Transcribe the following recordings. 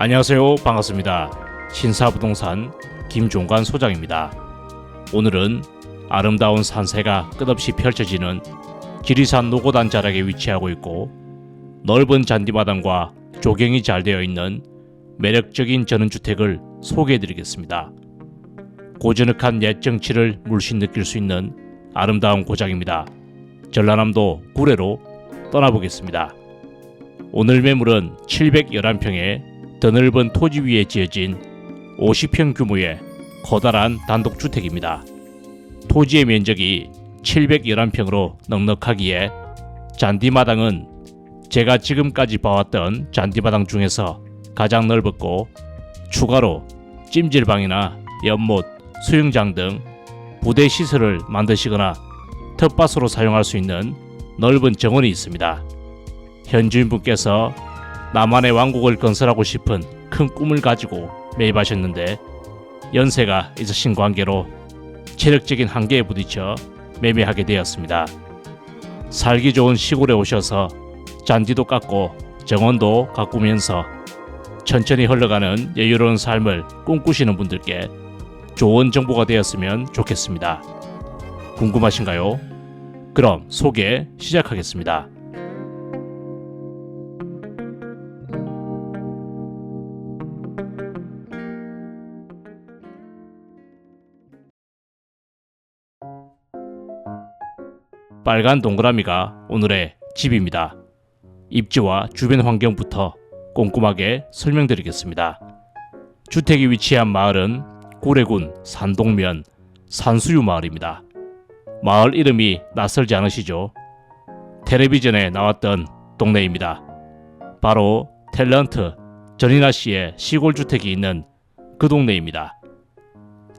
안녕하세요. 반갑습니다. 신사부동산 김종관 소장입니다. 오늘은 아름다운 산세가 끝없이 펼쳐지는 지리산 노고단 자락에 위치하고 있고 넓은 잔디마당과 조경이 잘 되어 있는 매력적인 전원주택을 소개해 드리겠습니다. 고즈넉한 옛 정치를 물씬 느낄 수 있는 아름다운 고장입니다. 전라남도 구례로 떠나보겠습니다. 오늘 매물은 711평의 더 넓은 토지 위에 지어진 50평 규모의 커다란 단독주택입니다. 토지의 면적이 711평으로 넉넉하기에 잔디마당은 제가 지금까지 봐왔던 잔디마당 중에서 가장 넓었고 추가로 찜질방이나 연못, 수영장 등 부대 시설을 만드시거나 텃밭으로 사용할 수 있는 넓은 정원이 있습니다. 현 주인분께서 나만의 왕국을 건설하고 싶은 큰 꿈을 가지고 매입하셨는데 연세가 있으신 관계로 체력적인 한계에 부딪혀 매매하게 되었습니다. 살기 좋은 시골에 오셔서 잔디도 깎고 정원도 가꾸면서 천천히 흘러가는 여유로운 삶을 꿈꾸시는 분들께 좋은 정보가 되었으면 좋겠습니다. 궁금하신가요? 그럼 소개 시작하겠습니다. 빨간 동그라미가 오늘의 집입니다. 입지와 주변 환경부터 꼼꼼하게 설명드리겠습니다. 주택이 위치한 마을은 구례군 산동면 산수유 마을입니다. 마을 이름이 낯설지 않으시죠? 텔레비전에 나왔던 동네입니다. 바로 탤런트 전인아 씨의 시골 주택이 있는 그 동네입니다.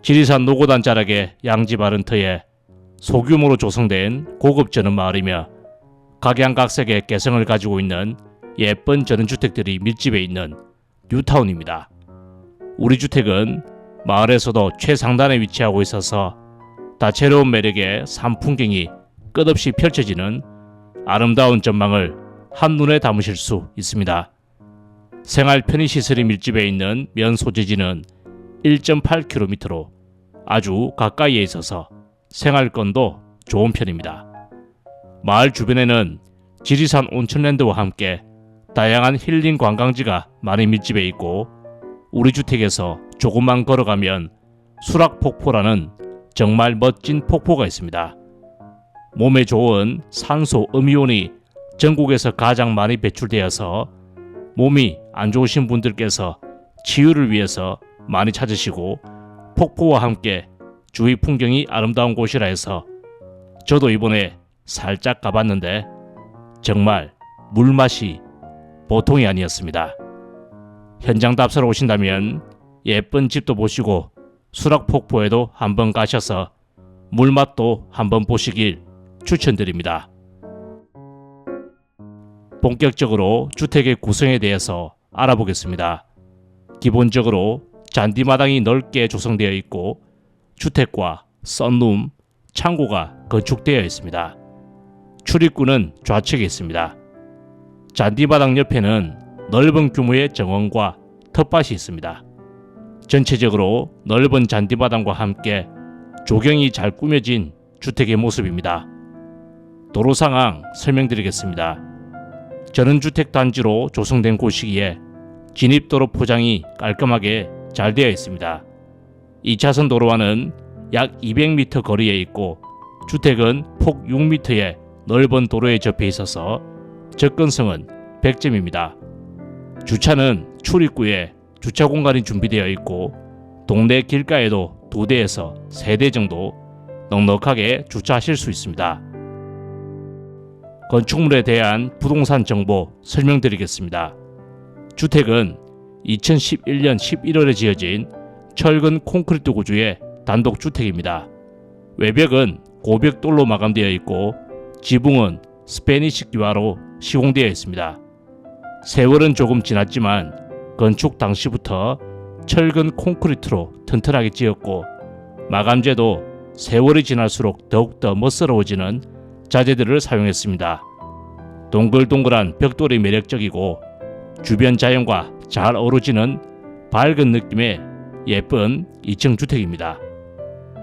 지리산 노고단 자락의 양지 바른터에 소규모로 조성된 고급 전원 마을이며 각양각색의 개성을 가지고 있는 예쁜 전원주택들이 밀집해 있는 뉴타운입니다. 우리 주택은 마을에서도 최상단에 위치하고 있어서 다채로운 매력의 산 풍경이 끝없이 펼쳐지는 아름다운 전망을 한눈에 담으실 수 있습니다. 생활 편의시설이 밀집해 있는 면 소재지는 1.8km로 아주 가까이에 있어서 생활권도 좋은 편입니다. 마을 주변에는 지리산 온천랜드와 함께 다양한 힐링 관광지가 많이 밀집해 있고 우리 주택에서 조금만 걸어가면 수락폭포라는 정말 멋진 폭포가 있습니다. 몸에 좋은 산소 음이온이 전국에서 가장 많이 배출되어서 몸이 안 좋으신 분들께서 치유를 위해서 많이 찾으시고 폭포와 함께 주위 풍경이 아름다운 곳이라 해서 저도 이번에 살짝 가봤는데 정말 물맛이 보통이 아니었습니다. 현장 답사로 오신다면 예쁜 집도 보시고 수락폭포에도 한번 가셔서 물맛도 한번 보시길 추천드립니다. 본격적으로 주택의 구성에 대해서 알아보겠습니다. 기본적으로 잔디마당이 넓게 조성되어 있고 주택과 썬룸, 창고가 건축되어 있습니다. 출입구는 좌측에 있습니다. 잔디바닥 옆에는 넓은 규모의 정원과 텃밭이 있습니다. 전체적으로 넓은 잔디바닥과 함께 조경이 잘 꾸며진 주택의 모습입니다. 도로 상황 설명드리겠습니다. 전원주택 단지로 조성된 곳이기에 진입도로 포장이 깔끔하게 잘 되어 있습니다. 2차선 도로와는 약 200m 거리에 있고 주택은 폭 6m의 넓은 도로에 접해 있어서 접근성은 100점입니다. 주차는 출입구에 주차 공간이 준비되어 있고 동네 길가에도 두 대에서 세대 정도 넉넉하게 주차하실 수 있습니다. 건축물에 대한 부동산 정보 설명드리겠습니다. 주택은 2011년 11월에 지어진 철근 콘크리트 구조의 단독 주택입니다. 외벽은 고벽 돌로 마감되어 있고 지붕은 스페니시 기와로 시공되어 있습니다. 세월은 조금 지났지만 건축 당시부터 철근 콘크리트로 튼튼하게 지었고 마감재도 세월이 지날수록 더욱더 멋스러워지는 자재들을 사용했습니다. 동글동글한 벽돌이 매력적이고 주변 자연과 잘 어우러지는 밝은 느낌의 예쁜 2층 주택입니다.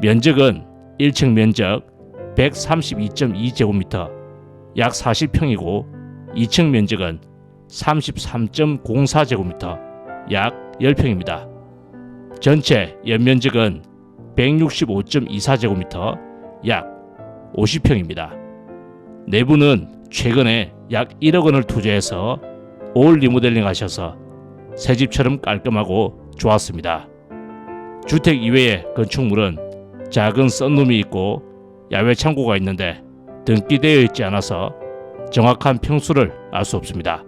면적은 1층 면적 132.2제곱미터 약 40평이고 2층 면적은 33.04제곱미터 약 10평입니다. 전체 연면적은 165.24제곱미터 약 50평입니다. 내부는 최근에 약 1억 원을 투자해서 올 리모델링 하셔서 새 집처럼 깔끔하고 좋았습니다. 주택 이외의 건축물은 작은 썬룸이 있고 야외 창고가 있는데 등기되어 있지 않아서 정확한 평수를 알 수 없습니다.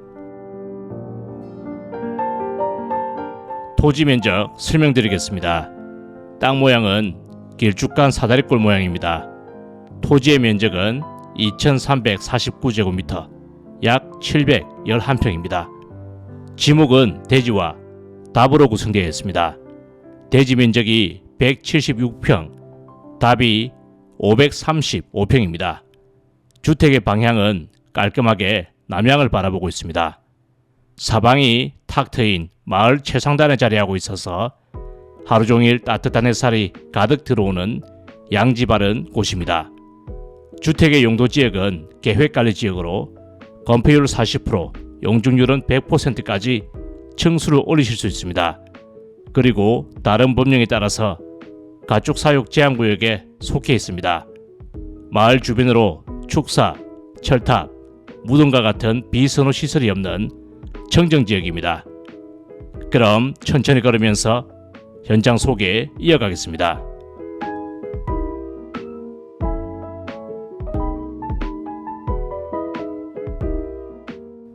토지 면적 설명드리겠습니다. 땅 모양은 길쭉한 사다리꼴 모양입니다. 토지의 면적은 2349제곱미터, 약 711평입니다. 지목은 대지와 답으로 구성되어 있습니다. 대지 면적이 176평, 답이 535평입니다. 주택의 방향은 깔끔하게 남향을 바라보고 있습니다. 사방이 탁 트인 마을 최상단에 자리하고 있어서 하루 종일 따뜻한 햇살이 가득 들어오는 양지 바른 곳입니다. 주택의 용도 지역은 계획 관리 지역으로 건폐율 40%, 용적률은 100%까지 층수를 올리실 수 있습니다. 그리고 다른 법령에 따라서 가축 사육 제한 구역에 속해 있습니다. 마을 주변으로 축사, 철탑, 무덤과 같은 비선호 시설이 없는 청정 지역입니다. 그럼 천천히 걸으면서 현장 소개 이어가겠습니다.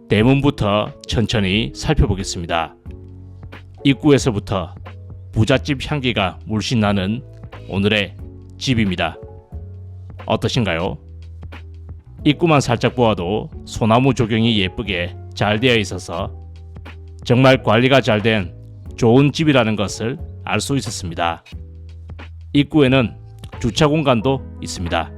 대문부터 천천히 살펴보겠습니다. 입구에서부터 부잣집 향기가 물씬 나는 오늘의 집입니다. 어떠신가요? 입구만 살짝 보아도 소나무 조경이 예쁘게 잘 되어 있어서 정말 관리가 잘 된 좋은 집이라는 것을 알 수 있었습니다. 입구에는 주차 공간도 있습니다.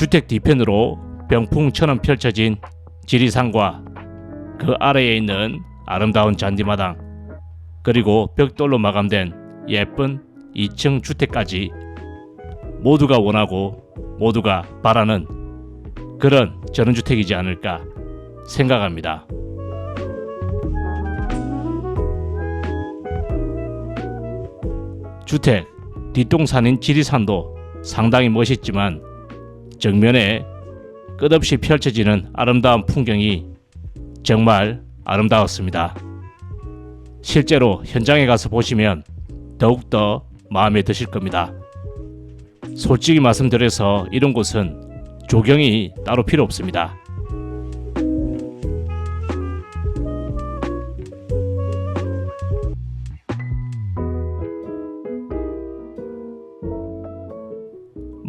주택 뒤편으로 병풍처럼 펼쳐진 지리산과 그 아래에 있는 아름다운 잔디마당 그리고 벽돌로 마감된 예쁜 2층 주택까지 모두가 원하고 모두가 바라는 그런 전원주택이지 않을까 생각합니다. 주택 뒷동산인 지리산도 상당히 멋있지만 정면에 끝없이 펼쳐지는 아름다운 풍경이 정말 아름다웠습니다. 실제로 현장에 가서 보시면 더욱더 마음에 드실 겁니다. 솔직히 말씀드려서 이런 곳은 조경이 따로 필요 없습니다.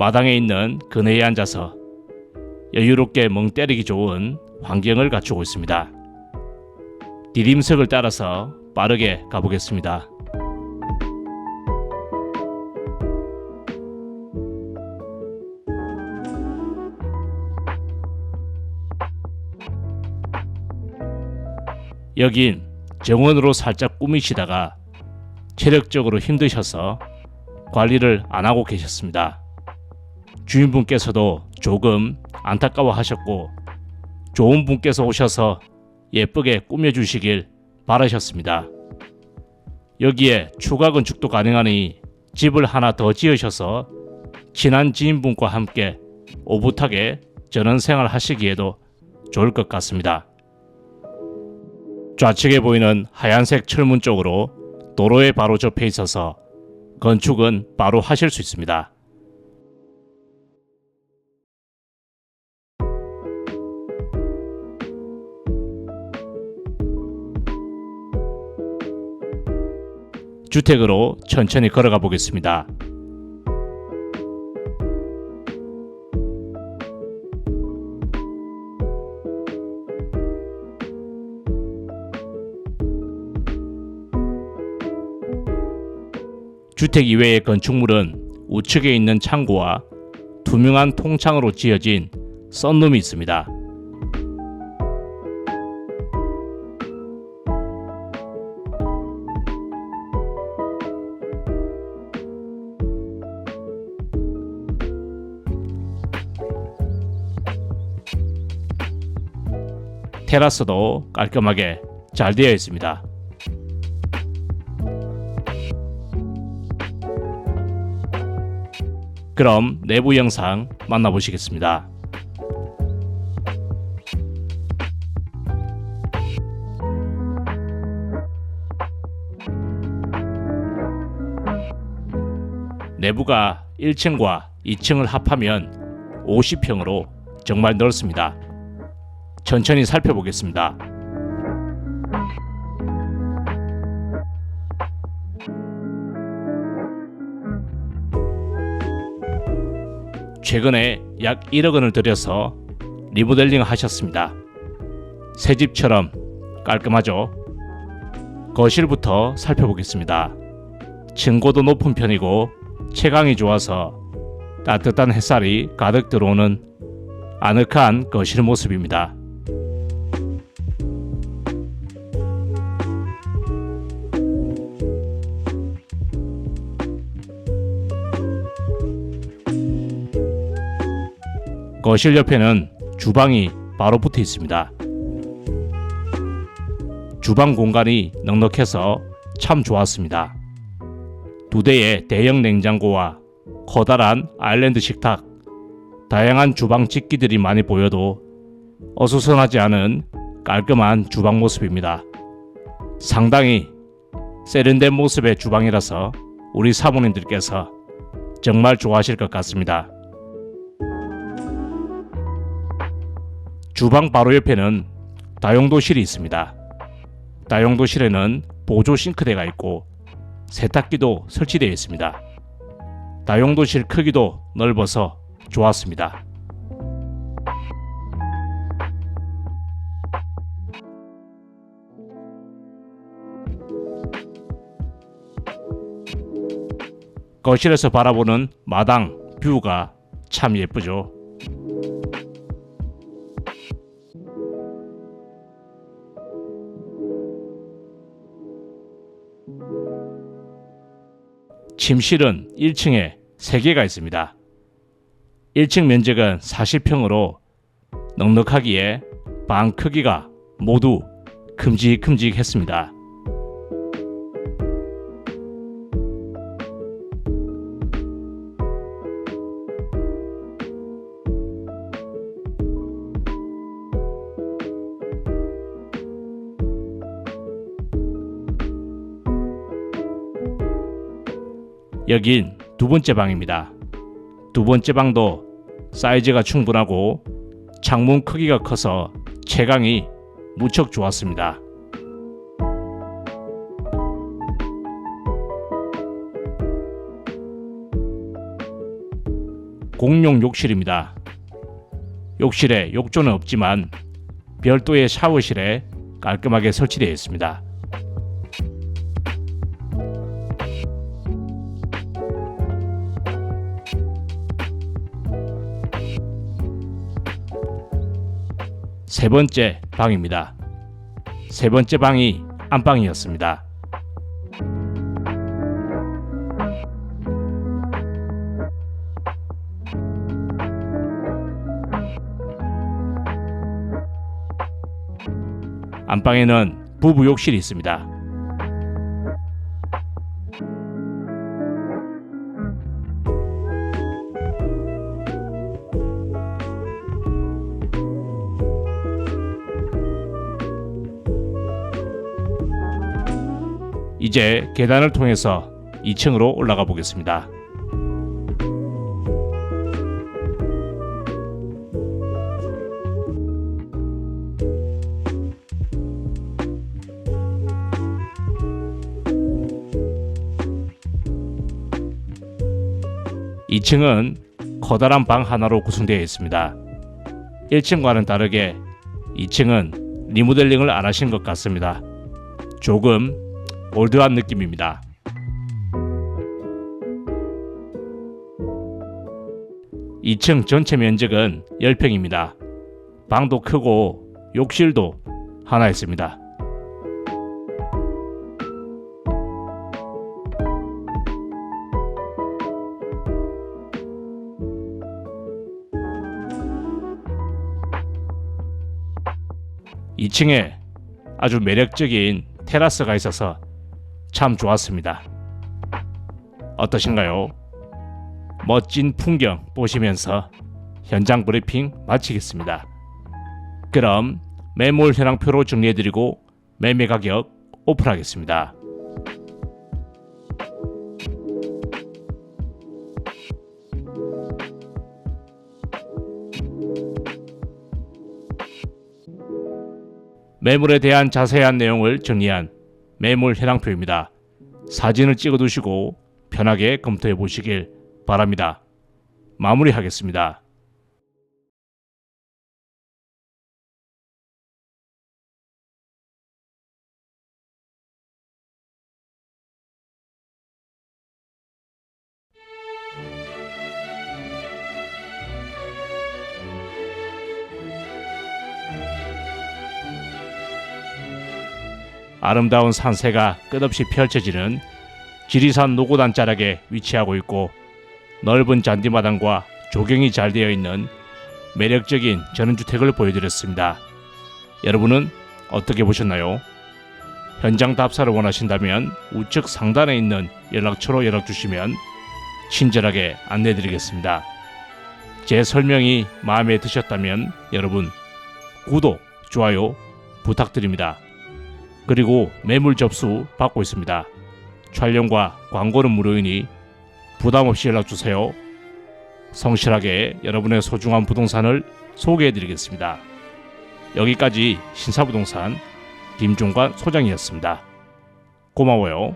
마당에 있는 그네에 앉아서 여유롭게 멍 때리기 좋은 환경을 갖추고 있습니다. 디딤석을 따라서 빠르게 가보겠습니다. 여긴 정원으로 살짝 꾸미시다가 체력적으로 힘드셔서 관리를 안 하고 계셨습니다. 주인분께서도 조금 안타까워 하셨고 좋은 분께서 오셔서 예쁘게 꾸며주시길 바라셨습니다. 여기에 추가 건축도 가능하니 집을 하나 더 지으셔서 친한 지인분과 함께 오붓하게 전원생활 하시기에도 좋을 것 같습니다. 좌측에 보이는 하얀색 철문 쪽으로 도로에 바로 접해 있어서 건축은 바로 하실 수 있습니다. 주택으로 천천히 걸어가 보겠습니다. 주택 이외의 건축물은 우측에 있는 창고와 투명한 통창으로 지어진 썬룸이 있습니다. 테라스도 깔끔하게 잘 되어 있습니다. 그럼 내부 영상 만나보시겠습니다. 내부가 1층과 2층을 합하면 50평으로 정말 넓습니다. 천천히 살펴보겠습니다. 최근에 약 1억 원을 들여서 리모델링 하셨습니다. 새 집처럼 깔끔하죠? 거실부터 살펴보겠습니다. 층고도 높은 편이고 채광이 좋아서 따뜻한 햇살이 가득 들어오는 아늑한 거실 모습입니다. 거실 옆에는 주방이 바로 붙어 있습니다. 주방 공간이 넉넉해서 참 좋았습니다. 두 대의 대형 냉장고와 커다란 아일랜드 식탁, 다양한 주방 집기들이 많이 보여도 어수선하지 않은 깔끔한 주방 모습입니다. 상당히 세련된 모습의 주방이라서 우리 사모님들께서 정말 좋아하실 것 같습니다. 주방 바로 옆에는 다용도실이 있습니다. 다용도실에는 보조 싱크대가 있고 세탁기도 설치되어 있습니다. 다용도실 크기도 넓어서 좋았습니다. 거실에서 바라보는 마당 뷰가 참 예쁘죠. 침실은 1층에 3개가 있습니다. 1층 면적은 40평으로 넉넉하기에 방 크기가 모두 큼직큼직했습니다. 여긴 두 번째 방입니다. 두 번째 방도 사이즈가 충분하고 창문 크기가 커서 채광이 무척 좋았습니다. 공용 욕실입니다. 욕실에 욕조는 없지만 별도의 샤워실에 깔끔하게 설치되어 있습니다. 세 번째 방입니다. 세 번째 방이 안방이었습니다. 안방에는 부부 욕실이 있습니다. 이제 계단을 통해서 2층으로 올라가 보겠습니다. (2층은) 커다란 방 하나로 구성되어 있습니다. 1층과는 다르게 2층은 리모델링을 안 하신 것 같습니다. 조금 올드한 느낌입니다. 2층 전체 면적은 10평입니다. 방도 크고 욕실도 하나 있습니다. 이층에 아주 매력적인 테라스가 있어서 참 좋았습니다. 어떠신가요? 멋진 풍경 보시면서 현장 브리핑 마치겠습니다. 그럼 매물 현황표로 정리해드리고 매매 가격 오픈하겠습니다. 매물에 대한 자세한 내용을 정리한 매물 현황표입니다. 사진을 찍어 두시고 편하게 검토해 보시길 바랍니다. 마무리하겠습니다. 아름다운 산세가 끝없이 펼쳐지는 지리산 노고단 자락에 위치하고 있고 넓은 잔디마당과 조경이 잘 되어 있는 매력적인 전원주택을 보여드렸습니다. 여러분은 어떻게 보셨나요? 현장 답사를 원하신다면 우측 상단에 있는 연락처로 연락 주시면 친절하게 안내 드리겠습니다. 제 설명이 마음에 드셨다면 여러분 구독, 좋아요 부탁드립니다. 그리고 매물 접수 받고 있습니다. 촬영과 광고는 무료이니 부담 없이 연락 주세요. 성실하게 여러분의 소중한 부동산을 소개해 드리겠습니다. 여기까지 신사부동산 김종관 소장이었습니다. 고마워요.